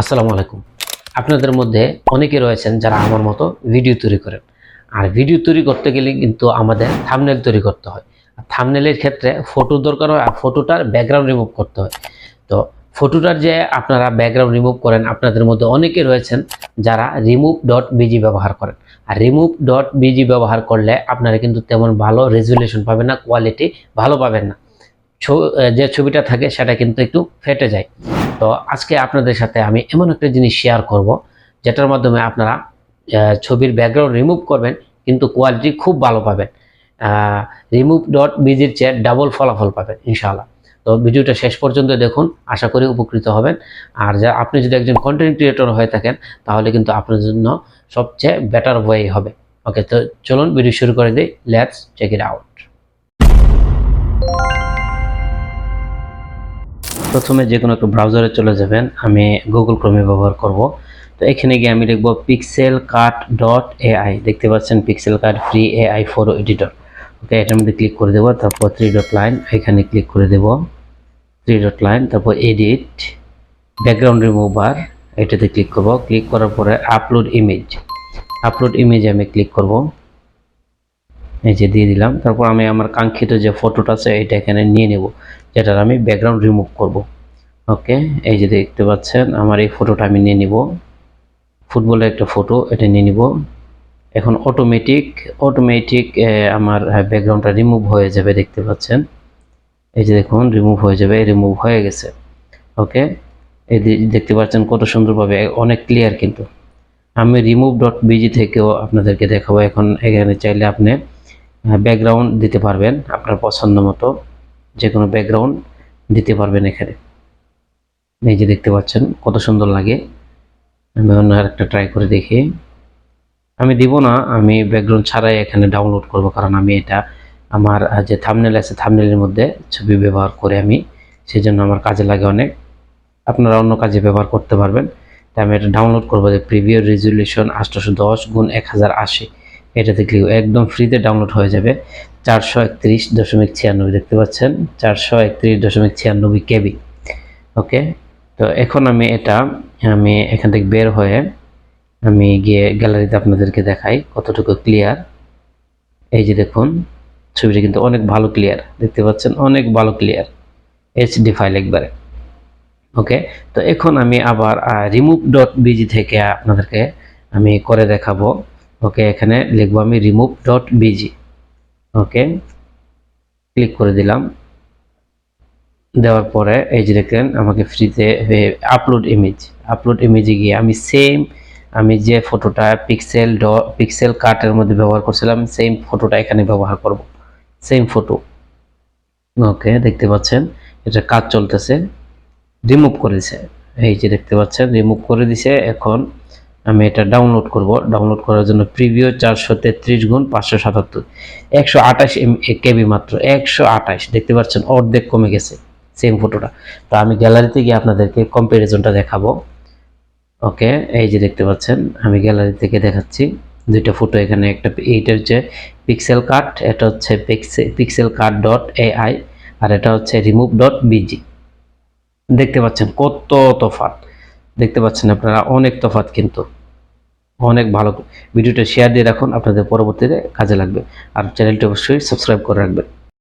আসসালামু আলাইকুম। আপনাদের মধ্যে অনেকে রয়েছেন যারা আমার মতো ভিডিও তৈরি করেন। আর ভিডিও তৈরি করতে গেলে কিন্তু আমাদের থামনেল তৈরি করতে হয়। আর থামনেলের ক্ষেত্রে ফটো দরকার হয় আর ফটোটার ব্যাকগ্রাউন্ড রিমুভ করতে হয়। তো ফটোটার যে আপনারা ব্যাকগ্রাউন্ড রিমুভ করেন, আপনাদের মধ্যে অনেকে রয়েছেন যারা রিমুভ ডট বিজি ব্যবহার করেন। আর রিমুভ ডট বিজি ব্যবহার করলে আপনারা কিন্তু তেমন ভালো রেজুলেশন পাবেন না কোয়ালিটি ভালো পাবেন না। যে ছবিটা থাকে সেটা কিন্তু একটু ফেটে যায়। তো আজকে আপনাদের সাথে আমি এমন একটা জিনিস শেয়ার করব, যেটার মাধ্যমে আপনারা ছবির ব্যাকগ্রাউন্ড রিমুভ করবেন, কিন্তু কোয়ালিটি খুব ভালো পাবেন। রিমুভ ডট বিজির চেয়ে ডাবল ফলাফল পাবেন, ইনশাআল্লাহ। তো ভিডিওটা শেষ পর্যন্ত দেখুন, আশা করি উপকৃত হবেন। আর যা, আপনি যদি একজন কন্টেন্ট ক্রিয়েটর হয়ে থাকেন, তাহলে কিন্তু আপনার জন্য সবচেয়ে বেটার ওয়ে হবে। ওকে তো চলুন ভিডিও শুরু করে দিই লেটস চেক ইট আউট প্রথমে যে কোনো একটা ব্রাউজারে চলে যাবেন, আমি গুগল ক্রোমে ব্যবহার করব। তো এখানে গিয়ে আমি লিখব পিক্সেল কাট ডট এআই দেখতে পাচ্ছেন pixel cut free AI photo editor okay এটার মধ্যে ক্লিক করে দেবো, তারপর থ্রি ডট লাইন এখানে ক্লিক করে দেব। থ্রি ডট লাইন তারপর এডিট ব্যাকগ্রাউন্ড রিমুভার এটাতে ক্লিক করব। ক্লিক করার পরে আপলোড ইমেজ আপলোড ইমেজে আমি ক্লিক করব। এই যে দিয়ে দিলাম। তারপর আমি আমার কাঙ্ক্ষিত যে ফটোটা আছে, এটা এখানে নিয়ে নেব, যেটার আমি ব্যাকগ্রাউন্ড রিমুভ করব। ওকে এই যে দেখতে পাচ্ছেন, আমার এই ফটোটা আমি নিয়ে নিব। ফুটবলের একটা ফটো এটা নিয়ে নিব। এখন অটোমেটিক অটোমেটিক আমার ব্যাকগ্রাউন্ডটা রিমুভ হয়ে যাবে, দেখতে পাচ্ছেন। এই যে দেখুন রিমুভ হয়ে যাবে রিমুভ হয়ে গেছে। ওকে এই দেখতে পাচ্ছেন কত সুন্দরভাবে, অনেক ক্লিয়ার কিন্তু। আমি রিমুভ ডট বিজি থেকেও আপনাদেরকে দেখাবো। এখন এখানে চাইলে আপনি ব্যাকগ্রাউন্ড দিতে পারবেন। আপনার পছন্দ মতো যে কোনো ব্যাকগ্রাউন্ড দিতে পারবেন এখানে। এই যে দেখতে পাচ্ছেন, কত সুন্দর লাগে। আমি অন্য আরেকটা ট্রাই করে দেখি। আমি দিব না, আমি ব্যাকগ্রাউন্ড ছাড়াই এখানে ডাউনলোড করব, কারণ আমি এটা আমার যে থামনেল আছে থামনেলের মধ্যে ছবি ব্যবহার করে আমি সেই জন্য আমার কাজে লাগে অনেক। আপনারা অন্য কাজে ব্যবহার করতে পারবেন। তাই আমি এটা ডাউনলোড করব যে প্রিভিউ রেজুলেশন আটশোশো দশ গুণ এক হাজার আশি। এটাতে ক্লিক একদম ফ্রিতে ডাউনলোড হয়ে যাবে। চারশো একত্রিশ দশমিক ছিয়ানব্বই দেখতে পাচ্ছেন? চারশো একত্রিশ দশমিক ছিয়ানব্বই কেবি। ওকে তো এখন আমি এটা, আমি এখান থেকে বের হয়ে আমি গিয়ে গ্যালারিতে আপনাদেরকে দেখাই কতটুকু ক্লিয়ার এই যে দেখুন, ছবিটা কিন্তু অনেক ভালো ক্লিয়ার দেখতে পাচ্ছেন? অনেক ভালো ক্লিয়ার এইচডি ফাইল একবারে। ওকে তো এখন আমি আবার রিমুভ ডট বিজি থেকে আপনাদেরকে আমি করে দেখাবো। ওকে, এখানে লিখব আমি remove dot BG okay, click করে দিলাম। দেওয়ার পরে এই যে দেখেন আমাকে ফ্রিতে আপলোড ইমেজ আপলোড ইমেজে গিয়ে আমি সেম আমি যে ফটোটা পিক্সেল ড পিক্সেল কার্টের মধ্যে ব্যবহার করছিলাম সেম ফটোটা এখানে ব্যবহার করব। সেম ফটো ওকে, দেখতে পাচ্ছেন, এটা কাজ চলতেছে। রিমুভ করেছে। এই যে দেখতে পাচ্ছেন রিমুভ করে দিছে। এখন আমি এটা ডাউনলোড করব। ডাউনলোড করার জন্য প্রিভিউ চারশো তেত্রিশ গুণ পাঁচশো সাতাত্তর। একশো আঠাশ কেবি মাত্র, একশো আঠাশ। দেখতে পাচ্ছেন, অর্ধেক কমে গেছে সেম ফটোটা তো আমি গ্যালারিতে গিয়ে আপনাদেরকে কম্পারিজনটা দেখাবো। ওকে এই যে দেখতে পাচ্ছেন, আমি গ্যালারি থেকে দেখাচ্ছি। দুইটা ফটো এখানে, একটা এইটা হচ্ছে পিক্সেল কাট এটা হচ্ছে পিক্সেল কাট ডট এআই আর এটা হচ্ছে রিমুভ ডট বিজি দেখতে পাচ্ছেন কত তফাৎ। দেখতে পাচ্ছেন আপনারা, অনেক তফাৎ কিন্তু। অনেক ভালো ভিডিওটা শেয়ার দিয়ে রাখুন। আপনাদের পরবর্তীতে কাজে লাগবে। আর চ্যানেলটি অবশ্যই সাবস্ক্রাইব করে রাখবেন।